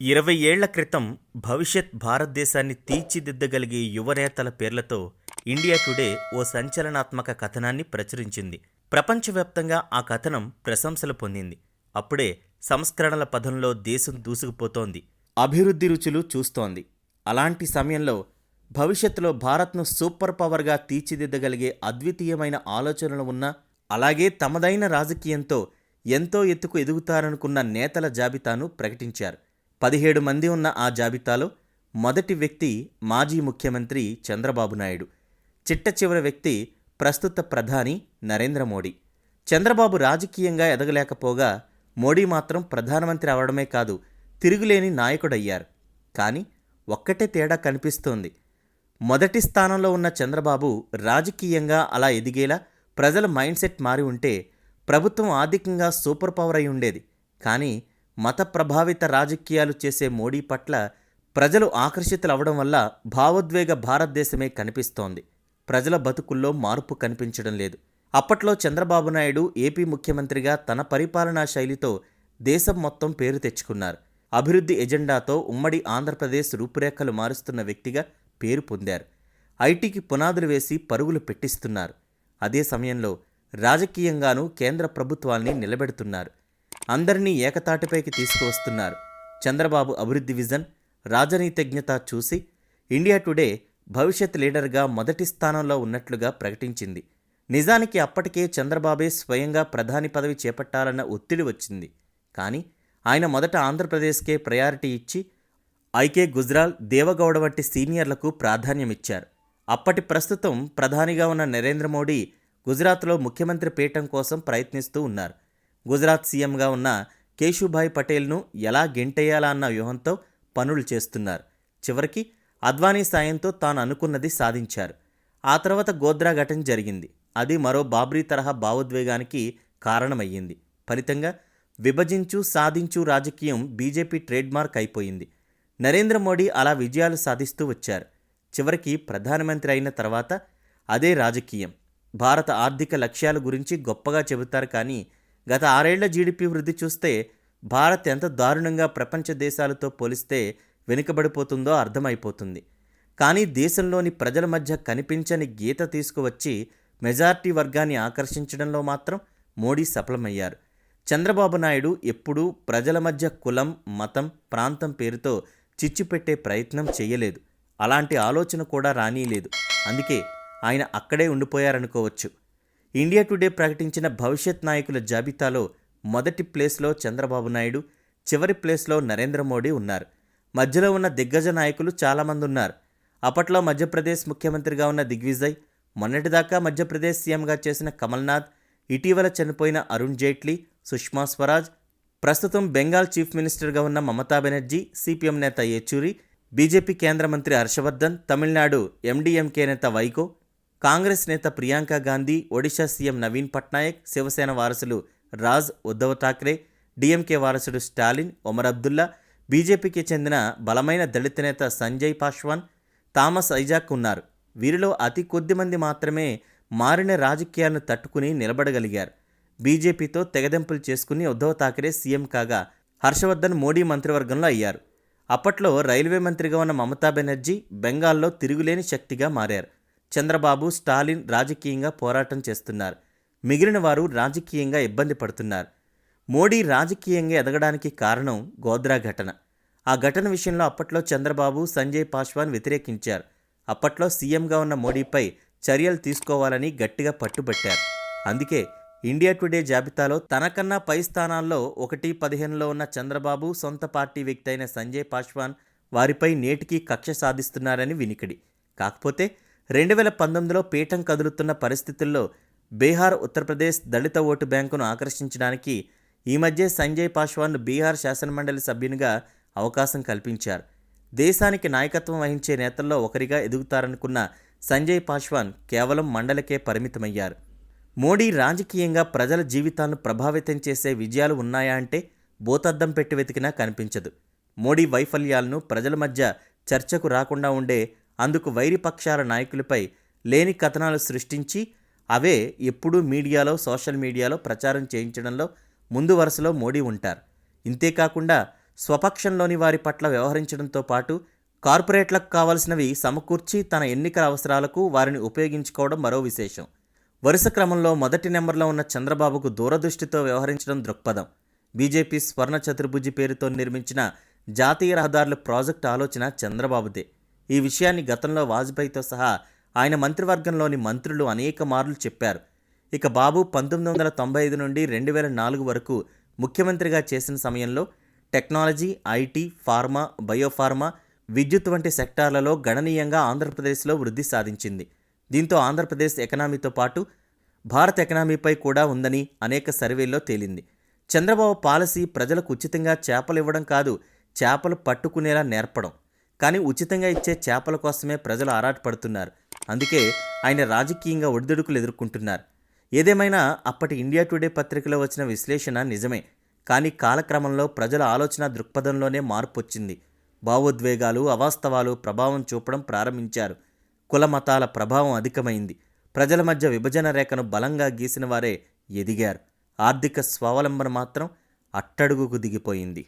ఇరవై ఏళ్ళ క్రితం భవిష్యత్ భారతదేశాన్ని తీర్చిదిద్దగలిగే యువనేతల పేర్లతో ఇండియా టుడే ఓ సంచలనాత్మక కథనాన్ని ప్రచురించింది. ప్రపంచవ్యాప్తంగా ఆ కథనం ప్రశంసలు పొందింది. అప్పుడే సంస్కరణల పదంలో దేశం దూసుకుపోతోంది. అభివృద్ధి రుచులు చూస్తోంది. అలాంటి సమయంలో భవిష్యత్తులో భారత్ను సూపర్ పవర్గా తీర్చిదిద్దగలిగే అద్వితీయమైన ఆలోచనలు ఉన్న అలాగే తమదైన రాజకీయంతో ఎంతో ఎత్తుకు ఎదుగుతారనుకున్న నేతల జాబితాను ప్రకటించారు. పదిహేడు మంది ఉన్న ఆ జాబితాలో మొదటి వ్యక్తి మాజీ ముఖ్యమంత్రి చంద్రబాబు నాయుడు. చిట్ట చివరి వ్యక్తి ప్రస్తుత ప్రధాని నరేంద్ర మోడీ. చంద్రబాబు రాజకీయంగా ఎదగలేకపోగా మోడీ మాత్రం ప్రధానమంత్రి అవడమే కాదు తిరుగులేని నాయకుడయ్యారు. కానీ ఒక్కటే తేడా కనిపిస్తోంది. మొదటి స్థానంలో ఉన్న చంద్రబాబు రాజకీయంగా అలా ఎదిగేలా ప్రజల మైండ్ సెట్ మారి ఉంటే ప్రభుత్వం ఆర్థికంగా సూపర్ పవర్ అయి ఉండేది. కానీ మత ప్రభావిత రాజకీయాలు చేసే మోడీ పట్ల ప్రజలు ఆకర్షితులవ్వడం వల్ల భావోద్వేగ భారతదేశమే కనిపిస్తోంది. ప్రజల బతుకుల్లో మార్పు కనిపించడం లేదు. అప్పట్లో చంద్రబాబు నాయుడు ఏపీ ముఖ్యమంత్రిగా తన పరిపాలనా శైలితో దేశం మొత్తం పేరు తెచ్చుకున్నారు. అభివృద్ధి ఎజెండాతో ఉమ్మడి ఆంధ్రప్రదేశ్ రూపురేఖలు మారుస్తున్న వ్యక్తిగా పేరు పొందారు. ఐటీకి పునాదులు వేసి పరుగులు పెట్టిస్తున్నారు. అదే సమయంలో రాజకీయంగానూ కేంద్ర ప్రభుత్వాల్ని నిలబెడుతున్నారు. అందరినీ ఏకతాటిపైకి తీసుకువస్తున్నారు. చంద్రబాబు అభివృద్ధి విజన్ రాజనీతిజ్ఞత చూసి ఇండియా టుడే భవిష్యత్ లీడర్గా మొదటి స్థానంలో ఉన్నట్లుగా ప్రకటించింది. నిజానికి అప్పటికే చంద్రబాబే స్వయంగా ప్రధాని పదవి చేపట్టాలన్న ఒత్తిడి వచ్చింది. కానీ ఆయన మొదట ఆంధ్రప్రదేశ్కే ప్రయారిటీ ఇచ్చి ఐకే గుజ్రాల్ దేవగౌడ వంటి సీనియర్లకు ప్రాధాన్యమిచ్చారు. అప్పటి ప్రస్తుతం ప్రధానిగా ఉన్న నరేంద్ర మోడీ గుజరాత్లో ముఖ్యమంత్రి పీఠం కోసం ప్రయత్నిస్తూ ఉన్నారు. గుజరాత్ సీఎంగా ఉన్న కేశుభాయ్ పటేల్ను ఎలా గెంటేయాలా అన్న వ్యూహంతో పనులు చేస్తున్నారు. చివరికి అద్వానీ సాయంతో తాను అనుకున్నది సాధించారు. ఆ తర్వాత గోద్రా ఘటన జరిగింది. అది మరో బాబ్రీ తరహా భావోద్వేగానికి కారణమయ్యింది. ఫలితంగా విభజించు సాధించు రాజకీయం బీజేపీ ట్రేడ్మార్క్ అయిపోయింది. నరేంద్ర మోడీ అలా విజయాలు సాధిస్తూ వచ్చారు. చివరికి ప్రధానమంత్రి అయిన తర్వాత అదే రాజకీయం. భారత ఆర్థిక లక్ష్యాల గురించి గొప్పగా చెబుతారు కానీ గత ఆరేళ్ళ జీడిపి వృద్ధి చూస్తే భారత్ ఎంత దారుణంగా ప్రపంచ దేశాలతో పోలిస్తే వెనుకబడిపోతుందో అర్థమైపోతుంది. కానీ దేశంలోని ప్రజల మధ్య కనిపించని గీత తీసుకువచ్చి మెజార్టీ వర్గాన్ని ఆకర్షించడంలో మాత్రం మోడీ సఫలమయ్యారు. చంద్రబాబు నాయుడు ఎప్పుడూ ప్రజల మధ్య కులం మతం ప్రాంతం పేరుతో చిచ్చుపెట్టే ప్రయత్నం చేయలేదు. అలాంటి ఆలోచన కూడా రానీలేదు. అందుకే ఆయన అక్కడే ఉండిపోయారనుకోవచ్చు. ఇండియా టుడే ప్రకటించిన భవిష్యత్ నాయకుల జాబితాలో మొదటి ప్లేస్లో చంద్రబాబు నాయుడు చివరి ప్లేస్లో నరేంద్ర మోడీ ఉన్నారు. మధ్యలో ఉన్న దిగ్గజ నాయకులు చాలామంది ఉన్నారు. అప్పట్లో మధ్యప్రదేశ్ ముఖ్యమంత్రిగా ఉన్న దిగ్విజయ్ మొన్నటిదాకా మధ్యప్రదేశ్ సీఎంగా చేసిన కమల్నాథ్ ఇటీవల చనిపోయిన అరుణ్ జైట్లీ సుష్మా స్వరాజ్ ప్రస్తుతం బెంగాల్ చీఫ్ మినిస్టర్గా ఉన్న మమతా బెనర్జీ సిపిఎం నేత యేచూరి బీజేపీ కేంద్ర మంత్రి హర్షవర్ధన్ తమిళనాడు ఎండీఎంకే నేత వైకో కాంగ్రెస్ నేత ప్రియాంక గాంధీ ఒడిషా సీఎం నవీన్ పట్నాయక్ శివసేన వారసులు రాజ్ ఉద్ధవ్ ఠాక్రే డిఎంకే వారసుడు స్టాలిన్ ఒమర్ అబ్దుల్లా బీజేపీకి చెందిన బలమైన దళిత నేత సంజయ్ పాశ్వాన్ థామస్ ఐజాక్ ఉన్నారు. వీరిలో అతి కొద్ది మంది మాత్రమే మారిన రాజకీయాలను తట్టుకుని నిలబడగలిగారు. బీజేపీతో తెగదెంపులు చేసుకుని ఉద్ధవ్ ఠాక్రే సీఎం కాగా హర్షవర్ధన్ మోడీ మంత్రివర్గంలో అయ్యారు. అప్పట్లో రైల్వే మంత్రిగా ఉన్న మమతా బెనర్జీ బెంగాల్లో తిరుగులేని శక్తిగా మారారు. చంద్రబాబు స్టాలిన్ రాజకీయంగా పోరాటం చేస్తున్నారు. మిగిలిన వారు రాజకీయంగా ఇబ్బంది పడుతున్నారు. మోడీ రాజకీయంగా ఎదగడానికి కారణం గోద్రా ఘటన. ఆ ఘటన విషయంలో అప్పట్లో చంద్రబాబు సంజయ్ పాశ్వాన్ వ్యతిరేకించారు. అప్పట్లో సీఎంగా ఉన్న మోడీపై చర్యలు తీసుకోవాలని గట్టిగా పట్టుబట్టారు. అందుకే ఇండియా టుడే జాబితాలో తనకన్నా పై స్థానాల్లో ఒకటి పదిహేనులో ఉన్న చంద్రబాబు సొంత పార్టీ వ్యక్తి అయిన సంజయ్ పాశ్వాన్ వారిపై నేటికీ కక్ష సాధిస్తున్నారని వినికిడి. కాకపోతే రెండు వేల పంతొమ్మిదిలో పీఠం కదులుతున్న పరిస్థితుల్లో బీహార్ ఉత్తరప్రదేశ్ దళిత ఓటు బ్యాంకును ఆకర్షించడానికి ఈ మధ్య సంజయ్ పాశ్వాన్ను బీహార్ శాసనమండలి సభ్యునిగా అవకాశం కల్పించారు. దేశానికి నాయకత్వం వహించే నేతల్లో ఒకరిగా ఎదుగుతారనుకున్న సంజయ్ పాశ్వాన్ కేవలం మండలికే పరిమితమయ్యారు. మోడీ రాజకీయంగా ప్రజల జీవితాలను ప్రభావితం చేసే విజయాలు ఉన్నాయా అంటే భూతద్దం పెట్టి వెతికినా కనిపించదు. మోడీ వైఫల్యాలను ప్రజల మధ్య చర్చకు రాకుండా ఉండే అందుకు వైరిపక్షాల నాయకులపై లేని కథనాలు సృష్టించి అవే ఎప్పుడూ మీడియాలో సోషల్ మీడియాలో ప్రచారం చేయించడంలో ముందు వరుసలో మోడీ ఉంటారు. ఇంతేకాకుండా స్వపక్షంలోని వారి పట్ల వ్యవహరించడంతో పాటు కార్పొరేట్లకు కావలసినవి సమకూర్చి తన ఎన్నికల అవసరాలకు వారిని ఉపయోగించుకోవడం మరో విశేషం. వరుస క్రమంలో మొదటి నెంబర్లో ఉన్న చంద్రబాబుకు దూరదృష్టితో వ్యవహరించడం దృక్పథం. బీజేపీ స్వర్ణ చతుర్భుజి పేరుతో నిర్మించిన జాతీయ రహదారుల ప్రాజెక్టు ఆలోచన చంద్రబాబుదే. ఈ విషయాన్ని గతంలో వాజ్పేయితో సహా ఆయన మంత్రివర్గంలోని మంత్రులు అనేక మార్లు చెప్పారు. ఇక బాబు పంతొమ్మిది వందల తొంభై ఐదు నుండి రెండు వేల నాలుగు వరకు ముఖ్యమంత్రిగా చేసిన సమయంలో టెక్నాలజీ ఐటీ ఫార్మా బయోఫార్మా విద్యుత్ వంటి సెక్టార్లలో గణనీయంగా ఆంధ్రప్రదేశ్లో వృద్ధి సాధించింది. దీంతో ఆంధ్రప్రదేశ్ ఎకనామీతో పాటు భారత్ ఎకనామీపై కూడా ఉందని అనేక సర్వేల్లో తేలింది. చంద్రబాబు పాలసీ ప్రజలకు ఉచితంగా చేపలు ఇవ్వడం కాదు చేపలు పట్టుకునేలా నేర్పడం. కానీ ఉచితంగా ఇచ్చే చేపల కోసమే ప్రజలు ఆరాటపడుతున్నారు. అందుకే ఆయన రాజకీయంగా ఒడిదుడుకులు ఎదుర్కొంటున్నారు. ఏదేమైనా అప్పటి ఇండియా టుడే పత్రికలో వచ్చిన విశ్లేషణ నిజమే. కానీ కాలక్రమంలో ప్రజల ఆలోచన దృక్పథంలోనే మార్పు వచ్చింది భావోద్వేగాలు అవాస్తవాలు ప్రభావం చూపడం ప్రారంభించారు. కుల మతాల ప్రభావం అధికమైంది. ప్రజల మధ్య విభజన రేఖను బలంగా గీసిన వారే ఎదిగారు. ఆర్థిక స్వావలంబన మాత్రం అట్టడుగుకు దిగిపోయింది.